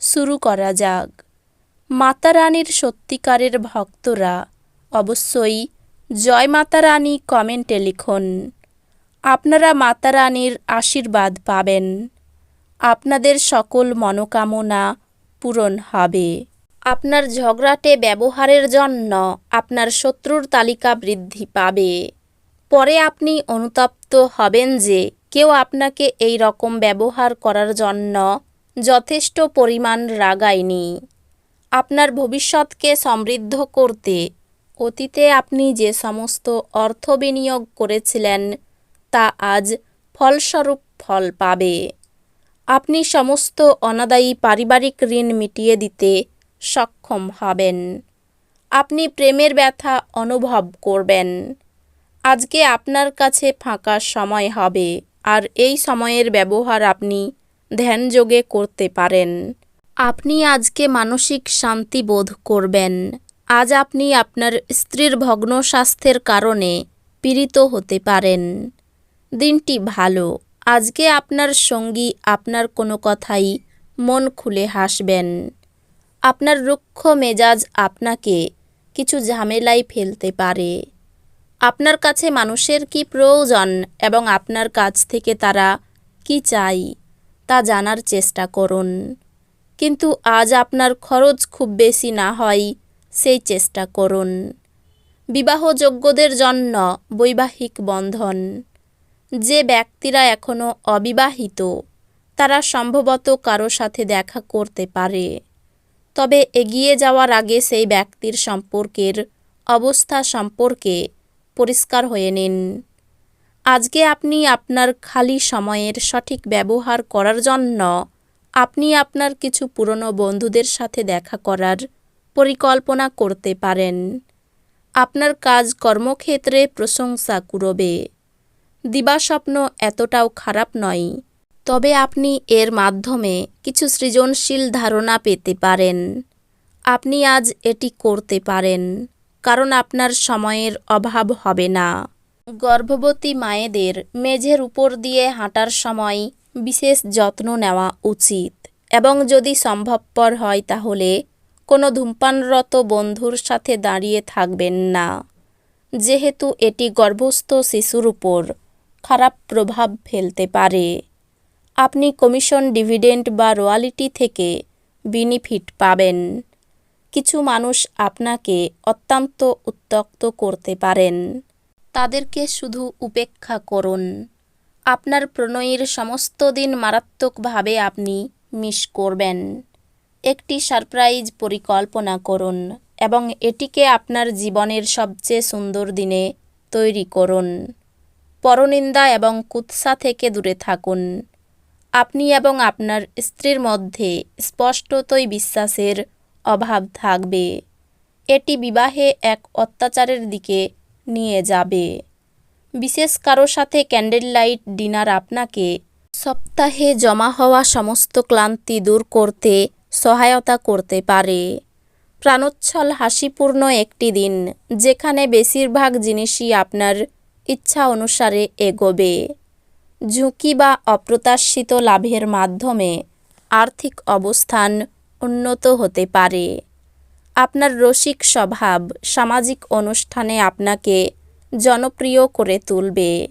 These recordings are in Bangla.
শুরু করা যাক। মাতা রানীর সত্যিকারের ভক্তরা অবশ্যই জয় মাতা রানী কমেন্টে লিখুন। আপনারা মাতা রানীর আশীর্বাদ পাবেন। আপনাদের সকল মনোকামনা পূরণ হবে। আপনার ঝগড়াটে ব্যবহারের জন্য আপনার শত্রুর তালিকা বৃদ্ধি পাবে। পরে আপনি অনুতপ্ত হবেন যে কেউ আপনাকে এই রকম ব্যবহার করার জন্য যথেষ্ট পরিমাণ রাগায়নি আপনার ভবিষ্যৎকে সমৃদ্ধ করতে, অতীতে আপনি যে সমস্ত অর্থ বিনিয়োগ করেছিলেন, তা আজ ফলস্বরূপ ফল পাবে। আপনি সমস্ত অনাদায়ী পারিবারিক ঋণ মিটিয়ে দিতে সক্ষম হবেন। আপনি প্রেমের ব্যথা অনুভব করবেন। আজকে আপনার কাছে ফাঁকা সময় হবে, আর এই সময়ের ব্যবহার আপনি ধ্যানযোগে করতে পারেন। আপনি আজকে মানসিক শান্তি বোধ করবেন। আজ আপনি আপনার স্ত্রীর ভগ্ন স্বাস্থ্যের কারণে পীড়িত হতে পারেন। দিনটি ভালো। আজকে আপনার সঙ্গী আপনার কোনো কথাই মন খুলে হাসবেন। আপনার রুক্ষ মেজাজ আপনাকে কিছু ঝামেলায় ফেলতে পারে। আপনার কাছে মানুষের কি প্রয়োজন এবং আপনার কাছ থেকে তারা কি চাই তা জানার চেষ্টা করুন। কিন্তু আজ আপনার খরচ খুব বেশি না হয়, সেই চেষ্টা করুন। বিবাহযোগ্যদের জন্য বৈবাহিক বন্ধন। যে ব্যক্তিরা এখনও অবিবাহিত, তারা সম্ভবত কারও সাথে দেখা করতে পারে। তবে এগিয়ে যাওয়ার আগে সেই ব্যক্তির সম্পর্কের অবস্থা সম্পর্কে পরিষ্কার হয়ে নিন। আজকে আপনি আপনার খালি সময়ের সঠিক ব্যবহার করার জন্য আপনি আপনার কিছু পুরনো বন্ধুদের সাথে দেখা করার পরিকল্পনা করতে পারেন। আপনার কাজ কর্মক্ষেত্রে প্রশংসা কুড়বে দিবাস্বপ্ন এতটাও খারাপ নয়, তবে আপনি এর মাধ্যমে কিছু সৃজনশীল ধারণা পেতে পারেন। আপনি আজ এটি করতে পারেন, কারণ আপনার সময়ের অভাব হবে না। গর্ভবতী মায়েদের মেঝের উপর দিয়ে হাঁটার সময় বিশেষ যত্ন নেওয়া উচিত। এবং যদি সম্ভবপর হয় তাহলে কোনো ধূমপানরত বন্ধুর সাথে দাঁড়িয়ে থাকবেন না। যেহেতু এটি গর্ভস্থ শিশুর উপর খারাপ প্রভাব ফেলতে পারে। আপনি কমিশন ডিভিডেন্ড বা রয়্যালিটি থেকে বেনিফিট পাবেন। কিছু মানুষ আপনাকে অত্যন্ত উত্তক্ত করতে পারেন। তাদেরকে শুধু উপেক্ষা করুন। আপনার প্রণয়ীর সমস্ত দিন মারাত্মকভাবে আপনি মিস করবেন। একটি সারপ্রাইজ পরিকল্পনা করুন এবং এটিকে আপনার জীবনের সবচেয়ে সুন্দর দিনে তৈরি করুন। পরনিন্দা এবং কুৎসা থেকে দূরে থাকুন। আপনি এবং আপনার স্ত্রীর মধ্যে স্পষ্টতই বিশ্বাসের অভাব থাকবে। এটি বিবাহে এক অত্যাচারের দিকে নিয়ে যাবে। বিশেষ কারও সাথে ক্যান্ডেল লাইট ডিনার আপনাকে সপ্তাহে জমা হওয়া সমস্ত ক্লান্তি দূর করতে, সহায়তা করতে পারে। প্রাণোচ্ছল, হাসিপূর্ণ একটি দিন, যেখানে বেশিরভাগ জিনিসই আপনার ইচ্ছা অনুসারে এগোবে। ঝুঁকি বা অপ্রত্যাশিত লাভের মাধ্যমে আর্থিক অবস্থান উন্নত হতে পারে। আপনার রসিক স্বভাব সামাজিক অনুষ্ঠানে আপনাকে জনপ্রিয় করে তুলবে।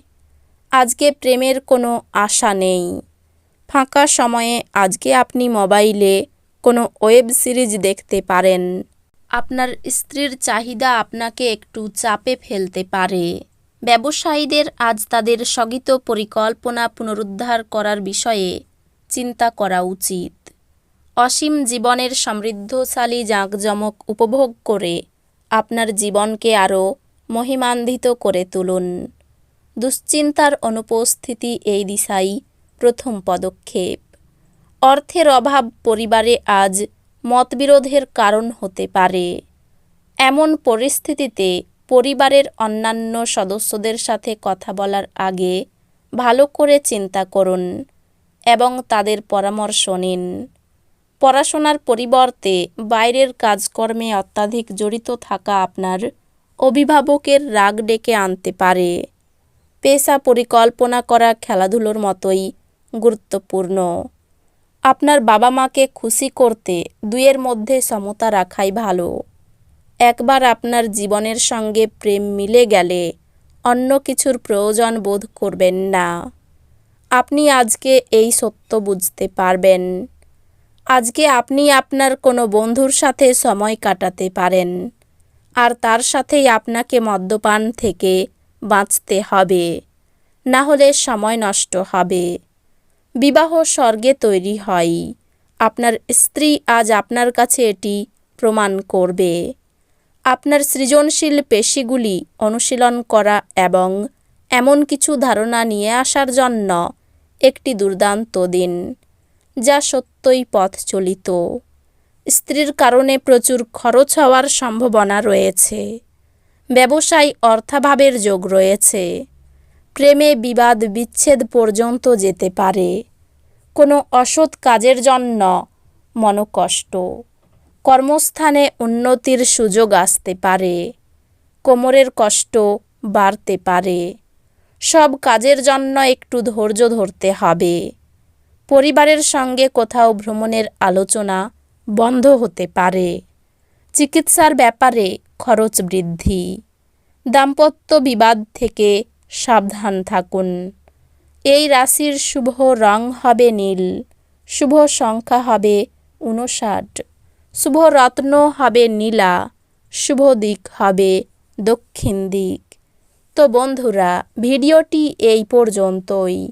আজকে প্রেমের কোনো আশা নেই। ফাঁকা সময়ে আজকে আপনি মোবাইলে কোনো ওয়েব সিরিজ দেখতে পারেন। আপনার স্ত্রীর চাহিদা আপনাকে একটু চাপে ফেলতে পারে। ব্যবসায়ীদের আজ তাদের স্থগিত পরিকল্পনা পুনরুদ্ধার করার বিষয়ে চিন্তা করা উচিত। অসীম জীবনের সমৃদ্ধশালী জাঁকজমক উপভোগ করে আপনার জীবনকে আরও মহিমান্বিত করে তুলুন। দুশ্চিন্তার অনুপস্থিতি এই দিশাই প্রথম পদক্ষেপ। অর্থের অভাব পরিবারে আজ মতবিরোধের কারণ হতে পারে। এমন পরিস্থিতিতে পরিবারের অন্যান্য সদস্যদের সাথে কথা বলার আগে ভালো করে চিন্তা করুন এবং তাদের পরামর্শ নিন। পড়াশোনার পরিবর্তে বাইরের কাজকর্মে অত্যাধিক জড়িত থাকা আপনার অভিভাবকের রাগ ডেকে আনতে পারে। পেশা পরিকল্পনা করা খেলাধুলোর মতোই গুরুত্বপূর্ণ। আপনার বাবা মাকে খুশি করতে দুইয়ের মধ্যে সমতা রাখাই ভালো। একবার আপনার জীবনের সঙ্গে প্রেম মিলে গেলে অন্য কিছুর প্রয়োজন বোধ করবেন না। আপনি আজকে এই সত্য বুঝতে পারবেন। আজকে আপনি আপনার কোনো বন্ধুর সাথে সময় কাটাতে পারেন, আর তার সাথেই আপনাকে মদ্যপান থেকে বাঁচতে হবে, না হলে সময় নষ্ট হবে। বিবাহ স্বর্গে তৈরি হয়। আপনার স্ত্রী আজ আপনার কাছে এটি প্রমাণ করবে। আপনার সৃজনশীল পেশিগুলি অনুশীলন করা এবং এমন কিছু ধারণা নিয়ে আসার জন্য একটি দুর্দান্ত দিন। যা সত্যই পথ চলিত। স্ত্রীর কারণে প্রচুর খরচ হওয়ার সম্ভাবনা রয়েছে। ব্যবসায় অর্থাভাবের যোগ রয়েছে। প্রেমে বিবাদ বিচ্ছেদ পর্যন্ত যেতে পারে। কোনো অসৎ কাজের জন্য মনকষ্ট। কর্মস্থানে উন্নতির সুযোগ আসতে পারে। কোমরের কষ্ট বাড়তে পারে। সব কাজের জন্য একটু ধৈর্য ধরতে হবে। পরিবারের সঙ্গে কোথাও ভ্রমণের আলোচনা বন্ধ হতে পারে। চিকিৎসার ব্যাপারে খরচ বৃদ্ধি। দাম্পত্য বিবাদ থেকে সাবধান থাকুন। এই রাশির শুভ রং হবে নীল, শুভ সংখ্যা হবে উনষাট শুভ রত্ন হবে নীলা, শুভ দিক হবে দক্ষিণ দিক। তো বন্ধুরা, ভিডিওটি এই পর্যন্তই।